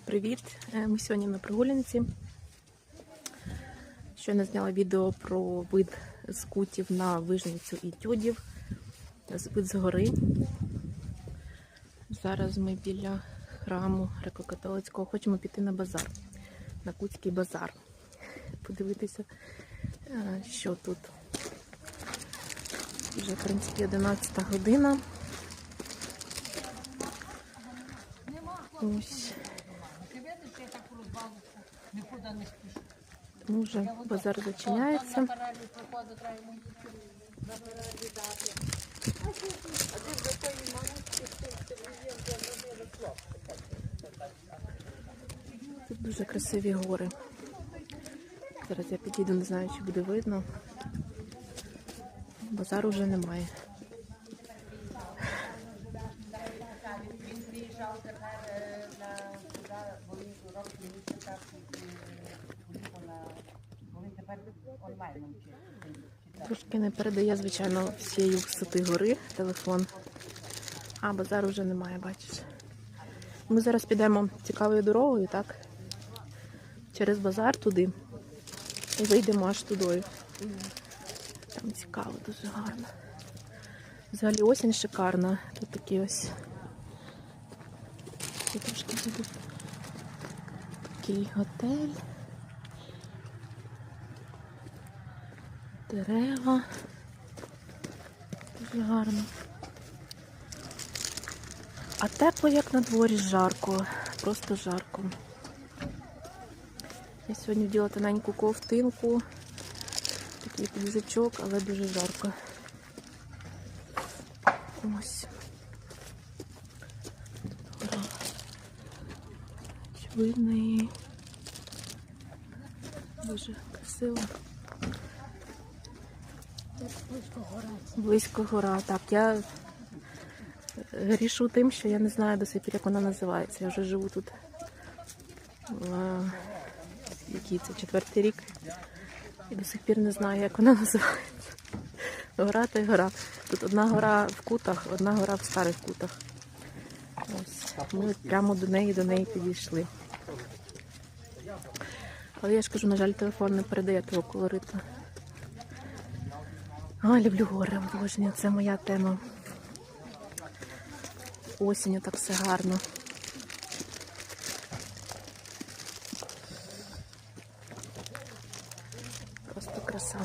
Привіт! Е, Ми сьогодні на прогулянці. Щойно зняла відео про вид з кутів на вижницю і тюдів. Вид з гори. Зараз ми біля храму греко-католицького хочемо піти на базар, на Кутський базар. Подивитися, е, що тут. Вже, в принципі, 11 година. Ось. Ну, вже базар зачиняється. Тут дуже красиві гори. Зараз я підійду, не знаю, чи буде видно. Базару вже немає. Він приїжджав тепер онлайн. Трошки не передає, звичайно, всієї висоти гори телефон. А базару вже немає, бачиш. Ми зараз підемо цікавою дорогою, так? Через базар туди. І вийдемо аж туди. Там цікаво, дуже гарно. Взагалі осінь шикарна. Тут такі ось. Я трошки буду. Такий готель. Дерева. Дуже гарно. А тепло, як на дворі, жарко. Просто жарко. Я сьогодні вділа тоненьку ковтинку, такий піджачок, але дуже жарко. Ось. Тут гора. Чи видно її? Дуже красиво. Близько гора. Так, я грішу тим, що я не знаю до сих пір, як вона називається. Я вже живу тут. е, Який це четвертий рік. І до сих пір не знаю, як вона називається. Гора та й гора. Тут одна гора в кутах, одна гора в старих кутах. Ось. Ми прямо до неї, до неї підійшли. Але я ж кажу, на жаль, телефон не передає того колориту. А, люблю гори, обожнюю, це моя тема. Осінню так все гарно. Просто краса.